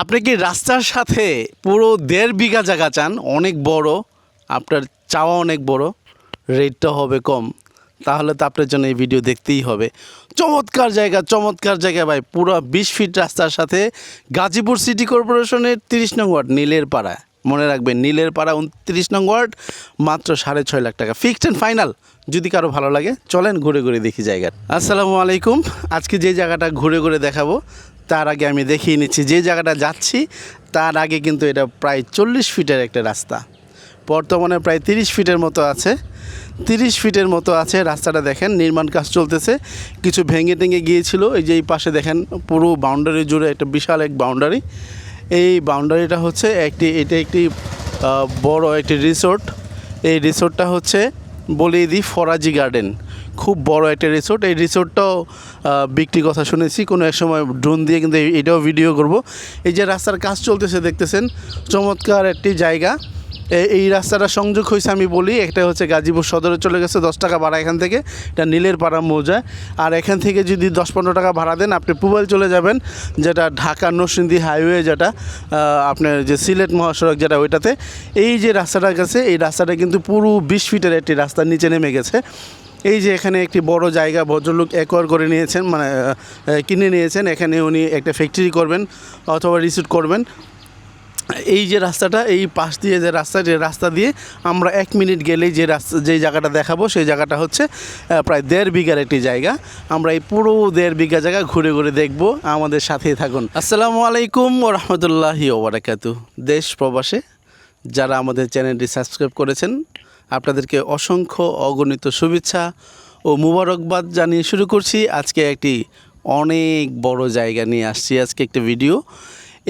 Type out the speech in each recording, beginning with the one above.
আপনি কি রাস্তার সাথে পুরো দেড় বিঘা জায়গা চান? অনেক বড়। আপনার চাওয়া অনেক বড়। রেটটা হবে কম। তাহলে তো আপনার জন্য এই ভিডিও দেখতেই হবে। চমৎকার জায়গা চমৎকার জায়গা ভাই। পুরো বিশ ফিট রাস্তার সাথে গাজীপুর সিটি কর্পোরেশনের তিরিশ নং ওয়ার্ড, নীলের পাড়া মনে রাখবেন, নীলের পাড়া উনত্রিশ নং ওয়ার্ড, মাত্র সাড়ে ছয় লাখ টাকা। ফিক্সড অ্যান্ড ফাইনাল যদি কারও ভালো লাগে, চলেন ঘুরে ঘুরে দেখি জায়গার আসসালামু আলাইকুম। আজকে যে জায়গাটা ঘুরে ঘুরে দেখাবো তার আগে আমি দেখিয়ে নিচ্ছি, যে জায়গাটা যাচ্ছি, তার আগে কিন্তু এটা প্রায় চল্লিশ ফিটের একটা রাস্তা। বর্তমানে প্রায় তিরিশ ফিটের মতো আছে। তিরিশ ফিটের মতো আছে, রাস্তাটা দেখেন, নির্মাণ কাজ চলতেছে। কিছু ভেঙে টেঙে গিয়েছিল, এই যে এই পাশে দেখেন, পুরো বাউন্ডারি জুড়ে একটা বিশাল এক বাউন্ডারি এই বাউন্ডারিটা হচ্ছে একটি, এটা একটি বড় একটি রিসোর্ট এই রিসোর্টটা হচ্ছে বলিয়ে দিই, ফরাজি গার্ডেন খুব বড় একটা রিসোর্ট এই রিসোর্টটাও আহ, বিক্রি কথা শুনেছি। কোনো এক সময় ড্রোন দিয়ে কিন্তু এটাও ভিডিও করব। এই যে রাস্তার কাজ চলতেছে দেখতেছেন? চমৎকার একটি জায়গা। এই রাস্তাটা সংযোগ হয়েছে আমি বলি একটা হচ্ছে গাজীপুর সদরে চলে গেছে দশ টাকা ভাড়া এখান থেকে। এটা নীলের পাড়া মৌজায় আর এখান থেকে যদি দশ পনেরো টাকা ভাড়া দেন আপনি পুবাইল চলে যাবেন যেটা ঢাকা নরসিংদী হাইওয়ে যেটা আপনার যে সিলেট মহাসড়ক যেটা ওইটাতে। এই যে রাস্তাটা গেছে এই রাস্তাটা কিন্তু পুরো বিশ ফিটের একটি রাস্তার নিচে নেমে গেছে। এই যে এখানে একটি বড় জায়গা ভদ্রলোক একোয়ার করে নিয়েছেন মানে কিনে নিয়েছেন। এখানে উনি একটা ফ্যাক্টরি করবেন অথবা রিসিট করবেন। এই যে রাস্তাটা, এই পাশ দিয়ে যে রাস্তা যে রাস্তা দিয়ে আমরা এক মিনিট গেলেই যে রাস্তা, যে জায়গাটা দেখাবো, সেই জায়গাটা হচ্ছে প্রায় দেড় বিঘার একটি জায়গা। আমরা এই পুরো দেড় বিঘা জায়গা ঘুরে ঘুরে দেখব। আমাদের সাথেই থাকুন। আসসালামু আলাইকুম ও রহমতুল্লাহি ওবরাকাতু দেশ প্রবাসে যারা আমাদের চ্যানেলটি সাবস্ক্রাইব করেছেন আপনাদেরকে অসংখ্য অগণিত শুভেচ্ছা ও মুবারকবাদ জানিয়ে শুরু করছি। আজকে একটি অনেক বড় জায়গা নিয়ে আসছি আজকে একটা ভিডিও।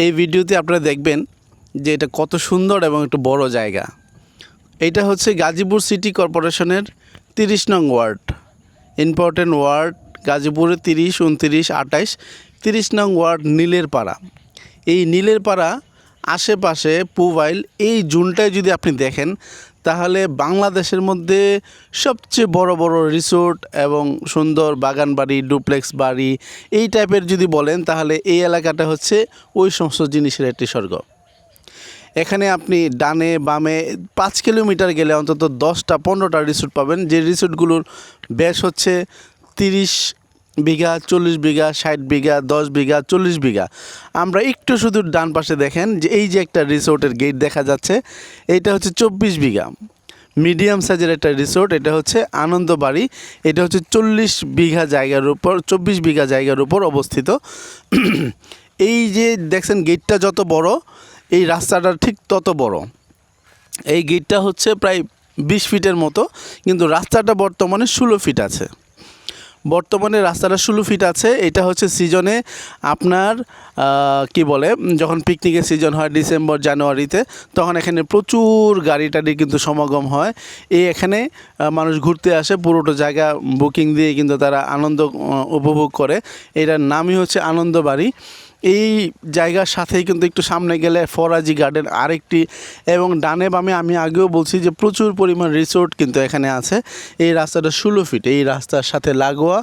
এই ভিডিওতে আপনারা দেখবেন যে এটা কত সুন্দর এবং একটু বড় জায়গা। এটা হচ্ছে গাজীপুর সিটি কর্পোরেশনের তিরিশ নং ওয়ার্ড। ইম্পর্টেন্ট ওয়ার্ড গাজীপুরে তিরিশ, উনতিরিশ, আঠাইশ, তিরিশ নং ওয়ার্ড নীলের পাড়া। এই নীলের পাড়া আশেপাশে পুবাইল এই জুনটায় যদি আপনি দেখেন তাহলে বাংলাদেশের মধ্যে সবচেয়ে বড় বড় রিসোর্ট এবং সুন্দর বাগান বাড়ি, ডুপ্লেক্স বাড়ি, এই টাইপের যদি বলেন, তাহলে এই এলাকাটা হচ্ছে ওই সমস্ত জিনিসের একটি স্বর্গ। এখানে আপনি ডানে বামে পাঁচ কিলোমিটার গেলে অন্তত দশটা, পনেরোটা রিসোর্ট পাবেন। যে রিসোর্টগুলোর ব্যাস হচ্ছে তিরিশ বিঘা, চল্লিশ বিঘা, ষাট বিঘা, দশ বিঘা, চল্লিশ বিঘা। আমরা একটু শুধু ডান পাশে দেখেন যে এই যে একটা রিসোর্টের গেট দেখা যাচ্ছে এইটা হচ্ছে চব্বিশ বিঘা। মিডিয়াম সাইজের একটা রিসোর্ট, এটা হচ্ছে আনন্দবাড়ি, এটা হচ্ছে চল্লিশ বিঘা জায়গার উপর, চব্বিশ বিঘা জায়গার উপর অবস্থিত। এই যে দেখছেন গেটটা যত বড়, এই রাস্তাটা ঠিক তত বড়। এই গেটটা হচ্ছে প্রায় বিশ ফিটের মতো, কিন্তু রাস্তাটা বর্তমানে ষোলো ফিট আছে। বর্তমানে রাস্তাটা ষোলো ফিট আছে। এটা হচ্ছে সিজনে আপনার কি বলে, যখন পিকনিকের সিজন হয় ডিসেম্বর জানুয়ারিতে তখন এখানে প্রচুর গাড়ি টাড়ি কিন্তু সমাগম হয়। এই এখানে মানুষ ঘুরতে আসে, পুরোটা জায়গা বুকিং দিয়ে কিন্তু তারা আনন্দ উপভোগ করে। এটার নামই হচ্ছে আনন্দবাড়ি। এই জায়গার সাথেই কিন্তু একটু সামনে গেলে ফরাজি গার্ডেন আরেকটি এবং ডানে বামে আমি আগেও বলছি যে প্রচুর পরিমাণ রিসোর্ট কিন্তু এখানে আছে। এই রাস্তাটা ষোলো ফিট এই রাস্তার সাথে লাগোয়া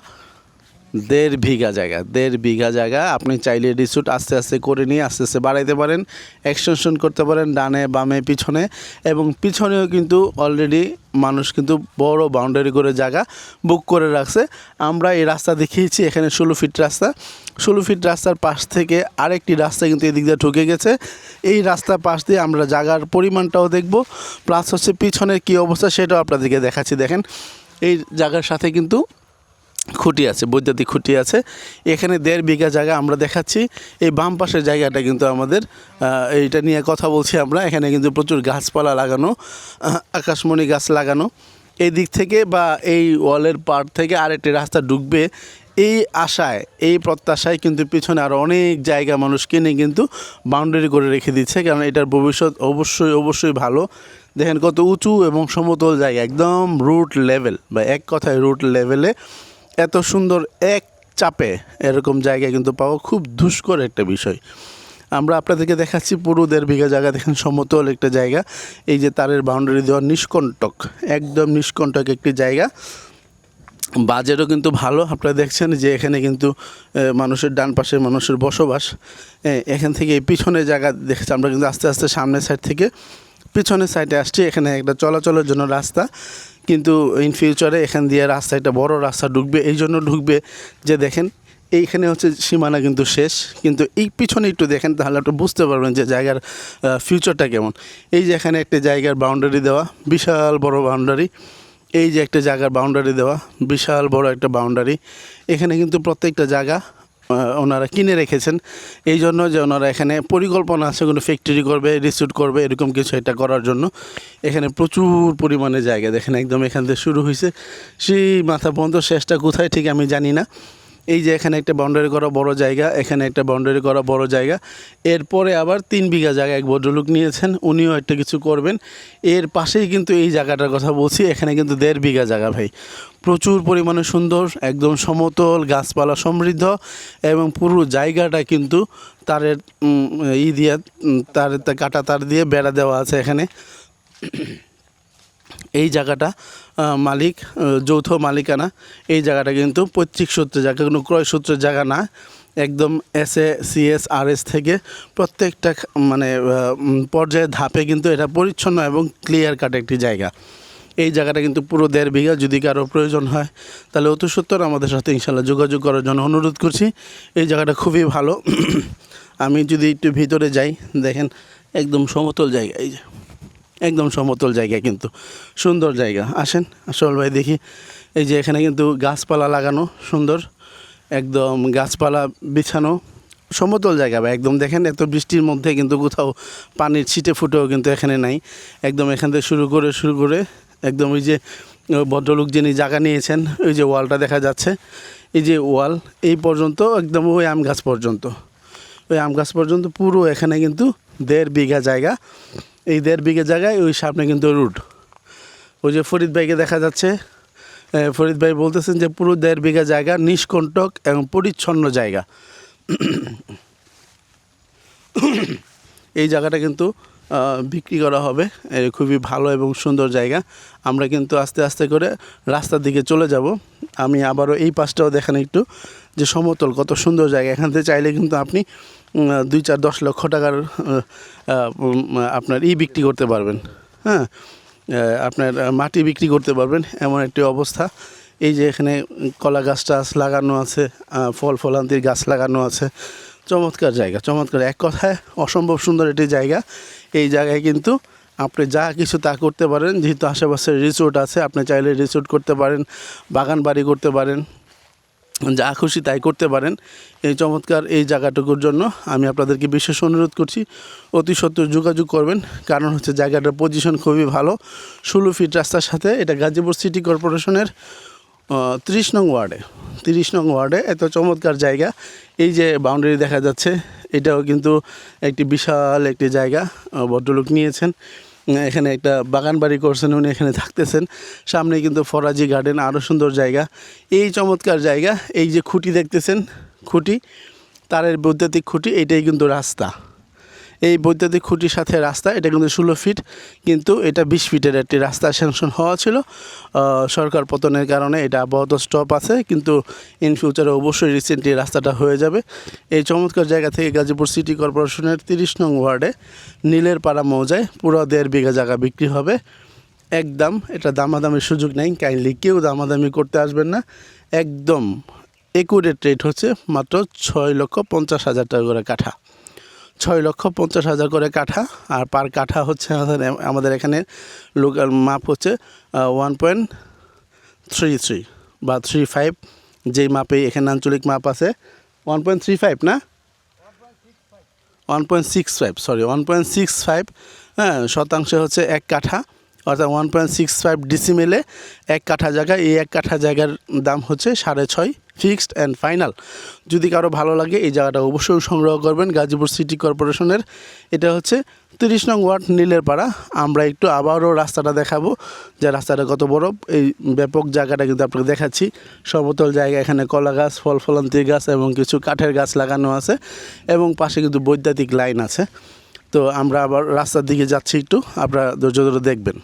দেড় বিঘা জায়গা, দেড় বিঘা জায়গা। আপনি চাইলে রিসোর্ট আস্তে আস্তে করে নিয়ে আস্তে আস্তে বাড়াইতে পারেন এক্সটেনশন করতে পারেন ডানে, বামে, পিছনে। এবং পিছনেও কিন্তু অলরেডি মানুষ কিন্তু বড় বাউন্ডারি করে জায়গা বুক করে রাখছে। আমরা এই রাস্তা দেখিয়েছি, এখানে ষোলো ফিট রাস্তা। ষোলো ফিট রাস্তার পাশ থেকে আরেকটি রাস্তা কিন্তু এদিক দিয়ে ঢুকে গেছে। এই রাস্তার পাশ দিয়ে আমরা জায়গার পরিমাণটাও দেখব প্লাস হচ্ছে পিছনের কী অবস্থা সেটাও আপনাদেরকে দেখাচ্ছি। দেখেন, এই জায়গার সাথে কিন্তু খুঁটি আছে বৈদ্যুতিক খুঁটি আছে। এখানে দেড় বিঘা জায়গা আমরা দেখাচ্ছি। এই বাম পাশের জায়গাটা কিন্তু আমাদের এইটা নিয়ে কথা বলছি আমরা। এখানে কিন্তু প্রচুর গাছপালা লাগানো আকাশমণি গাছ লাগানো। এই দিক থেকে বা এই ওয়ালের পার থেকে আরেকটি রাস্তা ঢুকবে। এই আশায়, এই প্রত্যাশায় কিন্তু পিছনে আরও অনেক জায়গা মানুষ কিনে কিন্তু বাউন্ডারি করে রেখে দিচ্ছে। কারণ এটার ভবিষ্যৎ অবশ্যই অবশ্যই ভালো। দেখেন কত উঁচু এবং সমতল জায়গা, একদম রুট লেভেল বা এক কথায় রুট লেভেলে এত সুন্দর এক চাপে এরকম জায়গা কিন্তু পাওয়া খুব দুষ্কর একটা বিষয়। আমরা আপনাদেরকে দেখাচ্ছি পুরো দেড় বিঘা জায়গা, দেখেন সমতল একটা জায়গা। এই যে তারের বাউন্ডারি দেওয়া নিষ্কণ্টক, একদম নিষ্কণ্টক একটি জায়গা। বাজেটও কিন্তু ভালো, আপনারা দেখছেন যে এখানে কিন্তু মানুষের ডান পাশে মানুষের বসবাস। এখান থেকে এই পিছনের জায়গা দেখেছি, আমরা কিন্তু আস্তে আস্তে সামনের সাইড থেকে পিছনের সাইডে আসছি, এখানে একটা চলাচলের জন্য রাস্তা। কিন্তু ইন ফিউচারে এখান দিয়ে রাস্তা, একটা বড় রাস্তা ঢুকবে, এই জন্য ঢুকবে। যে দেখেন, এইখানে হচ্ছে সীমানা কিন্তু শেষ। কিন্তু এই পিছনে একটু দেখেন, তাহলে একটু বুঝতে পারবেন যে জায়গার ফিউচারটা কেমন। এই যে এখানে একটা জায়গার বাউন্ডারি দেওয়া, বিশাল বড় বাউন্ডারি এই যে একটা জায়গার বাউন্ডারি দেওয়া, বিশাল বড় একটা বাউন্ডারি এখানে কিন্তু প্রত্যেকটা জায়গা ওনারা কিনে রেখেছেন। এই জন্য যে ওনারা এখানে পরিকল্পনা আছে, কোনো ফ্যাক্টরি করবে রিস্যুট করবে, এরকম কিছু এটা করার জন্য। এখানে প্রচুর পরিমাণে জায়গা, দেখেন একদম এখান থেকে শুরু হয়েছে সেই মাথা পর্যন্ত শেষটা কোথায় ঠিক আমি জানি না। এই যে এখানে একটা বাউন্ডারি করা বড় জায়গা, এখানে একটা বাউন্ডারি করা বড় জায়গা। এরপরে আবার তিন বিঘা জায়গা এক ভদ্রলোক নিয়েছেন, উনিও একটা কিছু করবেন। এর পাশেই কিন্তু এই জায়গাটার কথা বলছি, এখানে কিন্তু দেড় বিঘা জায়গা ভাই। প্রচুর পরিমাণে সুন্দর, একদম সমতল, গাছপালা সমৃদ্ধ এবং পুরো জায়গাটা কিন্তু তারের ই দিয়ে তার কাটা তার দিয়ে বেড়া দেওয়া আছে এখানে। এই জায়গাটা মালিক যৌথ মালিকানা। এই জায়গাটা কিন্তু পৈতৃক সূত্রে জায়গা, কোনো ক্রয় সূত্রের জায়গা না। একদম S A CS R S থেকে প্রত্যেকটা মানে পর্যায়ের ধাপে কিন্তু এটা পরিচ্ছন্ন এবং ক্লিয়ার কাট একটি জায়গা। এই জায়গাটা কিন্তু পুরো দেড় বিঘা যদি কারও প্রয়োজন হয়, তাহলে অতি সত্তর আমাদের সাথে ইনশাল্লাহ যোগাযোগ করার জন্য অনুরোধ করছি। এই জায়গাটা খুবই ভালো। আমি যদি একটু ভিতরে যাই, দেখেন, একদম সমতল জায়গা, এই যে। একদম সমতল জায়গা কিন্তু, সুন্দর জায়গা। আসেন, আসল ভাই দেখি, এই যে এখানে কিন্তু গাছপালা লাগানো, সুন্দর, একদম গাছপালা বিছানো, সমতল জায়গা বা একদম দেখেন, এত বৃষ্টির মধ্যে কিন্তু কোথাও পানির ছিটে ফুটেও কিন্তু এখানে নাই। একদম এখান থেকে শুরু করে শুরু করে একদম ওই যে ভদ্রলোক যিনি জায়গা নিয়েছেন, ওই যে ওয়ালটা দেখা যাচ্ছে। এই যে ওয়াল, এই পর্যন্ত একদম ওই আম গাছ পর্যন্ত। ওই আম গাছ পর্যন্ত পুরো এখানে কিন্তু দেড় বিঘা জায়গা। এই দেড় বিঘা জায়গায়, ওই সামনে কিন্তু রুট। ওই যে ফরিদ ভাইকে দেখা যাচ্ছে ফরিদ ভাই বলতেছেন যে পুরো দেড় বিঘা জায়গা নিষ্কণ্টক এবং পরিচ্ছন্ন জায়গা। এই জায়গাটা কিন্তু বিক্রি করা হবে। খুবই ভালো এবং সুন্দর জায়গা। আমরা কিন্তু আস্তে আস্তে করে রাস্তার দিকে চলে যাব। আমি আবারও এই পাশটাও দেখান একটু, যে সমতল কত সুন্দর জায়গা। এখান থেকে চাইলে কিন্তু আপনি দুই চার দশ লক্ষ টাকার আপনার ই বিক্রি করতে পারবেন। হ্যাঁ? আপনার মাটি বিক্রি করতে পারবেন, এমন একটি অবস্থা। এই যে এখানে কলা গাছ টাছ লাগানো আছে ফল ফলান্তির গাছ লাগানো আছে। চমৎকার জায়গা, চমৎকার। এক কথায় অসম্ভব সুন্দর একটি জায়গা। এই জায়গায় কিন্তু আপনি যা কিছু তা করতে পারেন, যেহেতু আশেপাশে রিসোর্ট আছে, আপনি চাইলে রিসোর্ট করতে পারেন বাগান বাড়ি করতে পারেন যা খুশি তাই করতে পারেন। এই চমৎকার এই জায়গাটুকুর জন্য আমি আপনাদেরকে বিশেষ অনুরোধ করছি, অতি সত্য যোগাযোগ করবেন। কারণ হচ্ছে জায়গাটার পজিশন খুবই ভালো। ষোলো ফিট রাস্তার সাথে এটা গাজীপুর সিটি কর্পোরেশনের ত্রিশ নং ওয়ার্ডে। তিরিশ নং ওয়ার্ডে এত চমৎকার জায়গা। এই যে বাউন্ডারি দেখা যাচ্ছে, এটাও কিন্তু একটি বিশাল একটি জায়গা ভদ্রলোক নিয়েছেন। এখানে একটা বাগান বাড়ি করছেন, উনি এখানে থাকতেছেন। সামনে কিন্তু ফরাজি গার্ডেন আরও সুন্দর জায়গা। এই চমৎকার জায়গা, এই যে খুঁটি দেখতেছেন, খুঁটি, তারের বৈদ্যুতিক খুঁটি, এটাই কিন্তু রাস্তা। এই বৈদ্যুতিক খুঁটির সাথে রাস্তা, এটা কিন্তু ষোলো ফিট, কিন্তু এটা বিশ ফিটের একটি রাস্তা স্যাংশন হওয়া ছিল। সরকার পতনের কারণে এটা আপাতত স্টপ আছে, কিন্তু ইন ফিউচারে অবশ্যই রিসেন্টলি রাস্তাটা হয়ে যাবে। এই চমৎকার জায়গা থেকে গাজীপুর সিটি কর্পোরেশনের তিরিশ নং ওয়ার্ডে নীলের পাড়া মৌজায় পুরো দেড় বিঘা জায়গা বিক্রি হবে। একদম, এটা দামাদামির সুযোগ নেই কাইন্ডলি কেউ দামাদামি করতে আসবেন না। একদম একুরেট রেট হচ্ছে মাত্র ছয় লক্ষ পঞ্চাশ হাজার টাকা করে কাঠা। ছয় লক্ষ পঞ্চাশ হাজার করে কাঠা, আর পার কাঠা হচ্ছে আমাদের আমাদের এখানে লোকাল মাপ হচ্ছে ওয়ান পয়েন্ট থ্রি থ্রি বা থ্রি ফাইভ যেই মাপে এখানে আঞ্চলিক মাপ আছে ওয়ান পয়েন্ট থ্রি ফাইভ না? One point six five sorry one point six five হ্যাঁ শতাংশে হচ্ছে এক কাঠা, অর্থাৎ ওয়ান পয়েন্ট সিক্স ফাইভ ডিসিমেলে এক কাঠা জায়গায়, এই এক কাঠা জায়গার দাম হচ্ছে সাড়ে ছয় ফিক্সড অ্যান্ড ফাইনাল। যদি কারও ভালো লাগে, এই জায়গাটা অবশ্যই সংগ্রহ করবেন, গাজীপুর সিটি কর্পোরেশনের। এটা হচ্ছে তিরিশ নং ওয়ার্ড নীলের পাড়া। আমরা একটু আবারও রাস্তাটা দেখাবো, যে রাস্তাটা কত বড়। এই ব্যাপক জায়গাটা কিন্তু আপনাকে দেখাচ্ছি। সমতল জায়গা, এখানে কলা গাছ, ফল ফলান্তির গাছ এবং কিছু কাঠের গাছ লাগানো আছে এবং পাশে কিন্তু বৈদ্যুতিক লাইন আছে। তো আমরা আবার রাস্তার দিকে যাচ্ছি একটু। আপনারা ধৈর্য ধরে দেখবেন।